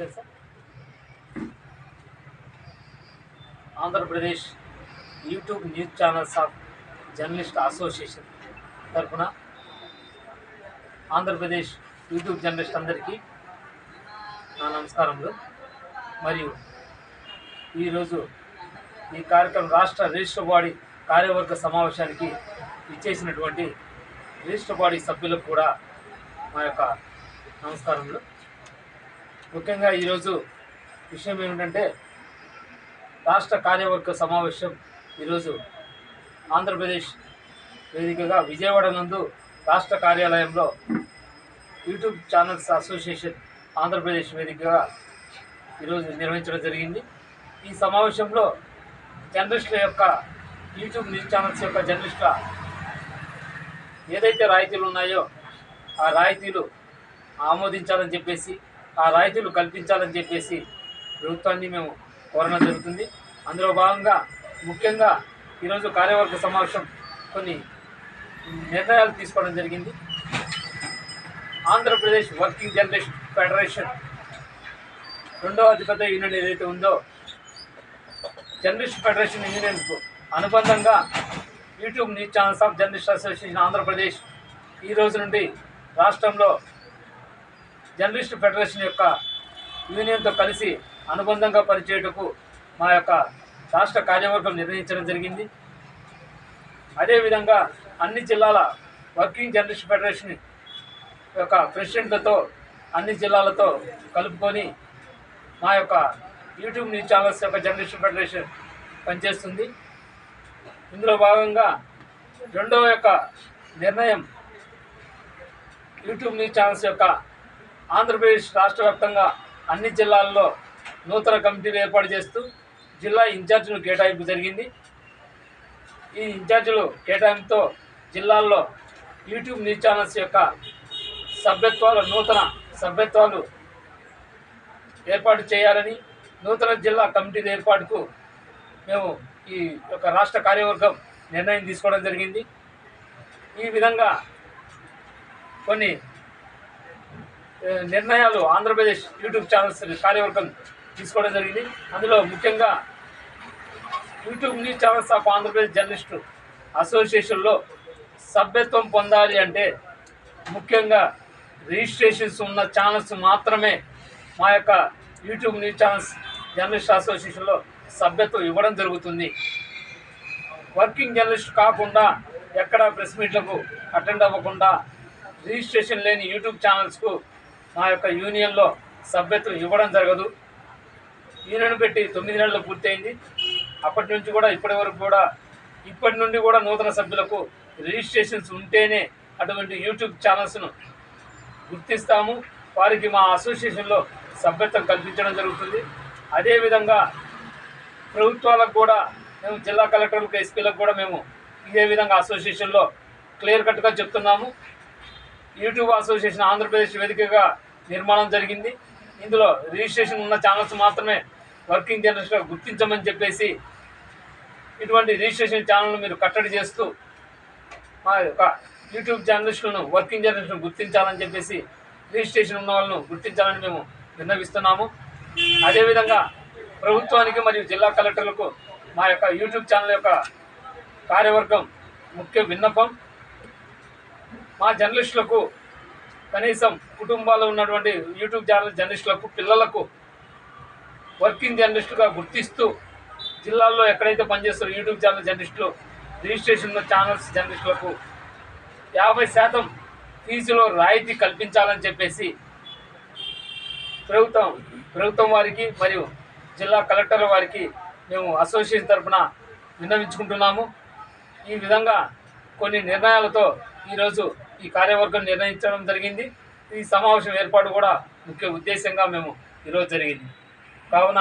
తెలుసా? Andhra Pradesh YouTube news channels of journalist association తరఫున Andhra Pradesh YouTube journalist అందరికీ నా నమస్కారములు. మరియు ఈరోజు ఈ కార్యక్రమం రాష్ట్ర రిజిస్టర్ బాడీ కార్యవర్గ సమావేశానికి ఇచ్చేసినటువంటి రిజిస్టర్ బాడీ సభ్యులకు కూడా మా యొక్క నమస్కారములు. ముఖ్యంగా ఈరోజు విషయం ఏమిటంటే రాష్ట్ర కార్యవర్గ సమావేశం ఈరోజు ఆంధ్రప్రదేశ్ వేదికగా విజయవాడ నందు రాష్ట్ర కార్యాలయంలో యూట్యూబ్ ఛానల్స్ అసోసియేషన్ ఆంధ్రప్రదేశ్ వేదికగా ఈరోజు నిర్వహించడం జరిగింది. ఈ సమావేశంలో జర్నలిస్టుల యొక్క యూట్యూబ్ న్యూస్ ఛానల్స్ యొక్క జర్నలిస్టుల ఏదైతే రాయితీలు ఉన్నాయో ఆ రాయితీలు ఆమోదించాలని చెప్పేసి ఆ రాయితీలు కల్పించాలని చెప్పేసి ప్రభుత్వాన్ని మేము కోరడం జరుగుతుంది. అందులో భాగంగా ముఖ్యంగా ఈరోజు కార్యవర్గ సమావేశం కొన్ని నిర్ణయాలు తీసుకోవడం జరిగింది. ఆంధ్రప్రదేశ్ వర్కింగ్ జనరేషన్ ఫెడరేషన్ రెండవ అతిపెద్ద యూనియన్ ఏదైతే ఉందో జర్నలిస్ట్ ఫెడరేషన్ ఇంజనీర్స్కు అనుబంధంగా YouTube news channels of journalist association Andhra Pradesh ఈ రోజు నుండి రాష్ట్రంలో జర్నలిస్ట్ ఫెడరేషన్ యొక్క యూనియన్తో కలిసి అనుబంధంగా పనిచేయటకు మా యొక్క రాష్ట్ర కార్యవర్గం నిర్ణయించడం జరిగింది. అదేవిధంగా అన్ని జిల్లాల వర్కింగ్ జర్నలిస్ట్ ఫెడరేషన్ యొక్క ప్రెసిడెంట్లతో అన్ని జిల్లాలతో కలుపుకొని మా యొక్క యూట్యూబ్ న్యూస్ ఛానల్స్ యొక్క జర్నలిస్ట్ ఫెడరేషన్ పనిచేస్తుంది. ఇందులో భాగంగా రెండవ యొక్క నిర్ణయం యూట్యూబ్ న్యూస్ ఛానల్స్ యొక్క ఆంధ్రప్రదేశ్ రాష్ట్ర వ్యాప్తంగా అన్ని జిల్లాల్లో నూతన కమిటీలు ఏర్పాటు చేస్తూ జిల్లా ఇన్ఛార్జీలు కేటాయింపు జరిగింది. ఈ ఇన్ఛార్జీలు కేటాయింపుతో జిల్లాల్లో యూట్యూబ్ న్యూస్ ఛానల్స్ యొక్క సభ్యత్వాలు నూతన సభ్యత్వాలు ఏర్పాటు చేయాలని నూతన జిల్లా కమిటీల ఏర్పాటుకు మేము ఈ యొక్క రాష్ట్ర కార్యవర్గం నిర్ణయం తీసుకోవడం జరిగింది. ఈ విధంగా కొన్ని నిర్ణయాలు ఆంధ్రప్రదేశ్ యూట్యూబ్ ఛానల్స్ కార్యవర్గం తీసుకోవడం జరిగింది. అందులో ముఖ్యంగా YouTube news channels of Andhra Pradesh journalist అసోసియేషన్లో సభ్యత్వం పొందాలి అంటే ముఖ్యంగా రిజిస్ట్రేషన్స్ ఉన్న ఛానల్స్ మాత్రమే మా యొక్క యూట్యూబ్ న్యూస్ ఛానల్స్ జర్నలిస్ట్ అసోసియేషన్లో సభ్యత్వం ఇవ్వడం జరుగుతుంది. వర్కింగ్ జర్నలిస్ట్ కాకుండా ఎక్కడ ప్రెస్ మీట్లకు అటెండ్ అవ్వకుండా రిజిస్ట్రేషన్ లేని యూట్యూబ్ ఛానల్స్కు మా యొక్క యూనియన్లో సభ్యత్వం ఇవ్వడం జరగదు. యూనియన్ పెట్టి తొమ్మిది నెలలు పూర్తయింది. అప్పటి నుంచి కూడా ఇప్పటి వరకు కూడా ఇప్పటి నుండి కూడా నూతన సభ్యులకు రిజిస్ట్రేషన్స్ ఉంటేనే అటువంటి యూట్యూబ్ ఛానల్స్ను గుర్తిస్తాము. వారికి మా అసోసియేషన్లో సభ్యత్వం కల్పించడం జరుగుతుంది. అదేవిధంగా ప్రభుత్వాలకు కూడా మేము జిల్లా కలెక్టర్లకు ఎస్పీలకు కూడా మేము ఇదే విధంగా అసోసియేషన్లో క్లియర్ కట్గా చెప్తున్నాము. యూట్యూబ్ అసోసియేషన్ ఆంధ్రప్రదేశ్ వేదికగా నిర్మాణం జరిగింది. ఇందులో రిజిస్ట్రేషన్ ఉన్న ఛానల్స్ మాత్రమే వర్కింగ్ జర్నలిస్ట్గా గుర్తించమని చెప్పేసి ఇటువంటి రిజిస్ట్రేషన్ ఛానల్ మీరు కట్టడి చేస్తూ మా యొక్క యూట్యూబ్ జర్నలిస్టులను వర్కింగ్ జర్నలిస్టులను గుర్తించాలని చెప్పేసి రిజిస్ట్రేషన్ ఉన్న వాళ్ళను గుర్తించాలని మేము విన్నవిస్తున్నాము. అదేవిధంగా ప్రభుత్వానికి మరియు జిల్లా కలెక్టర్లకు మా యొక్క యూట్యూబ్ ఛానల్ యొక్క కార్యవర్గం ముఖ్య విన్నపం. మా జర్నలిస్టులకు కనీసం కుటుంబాల్లో ఉన్నటువంటి యూట్యూబ్ ఛానల్ జర్నలిస్టులకు పిల్లలకు వర్కింగ్ జర్నలిస్టుగా గుర్తిస్తూ జిల్లాల్లో ఎక్కడైతే పనిచేస్తారో యూట్యూబ్ ఛానల్ జర్నలిస్టులు రిజిస్ట్రేషన్ ఛానల్స్ జర్నలిస్టులకు యాభై శాతం ఫీజులో రాయితీ కల్పించాలని చెప్పేసి ప్రభుత్వం ప్రభుత్వం వారికి మరియు జిల్లా కలెక్టర్ వారికి మేము అసోసియేషన్ తరఫున విన్నవించుకుంటున్నాము. ఈ విధంగా కొన్ని నిర్ణయాలతో ఈరోజు ఈ కార్యవర్గం నిర్ణయించడం జరిగింది. ఈ సమావేశం ఏర్పాటు కూడా ముఖ్య ఉద్దేశంగా మేము ఈరోజు జరిగింది. కావున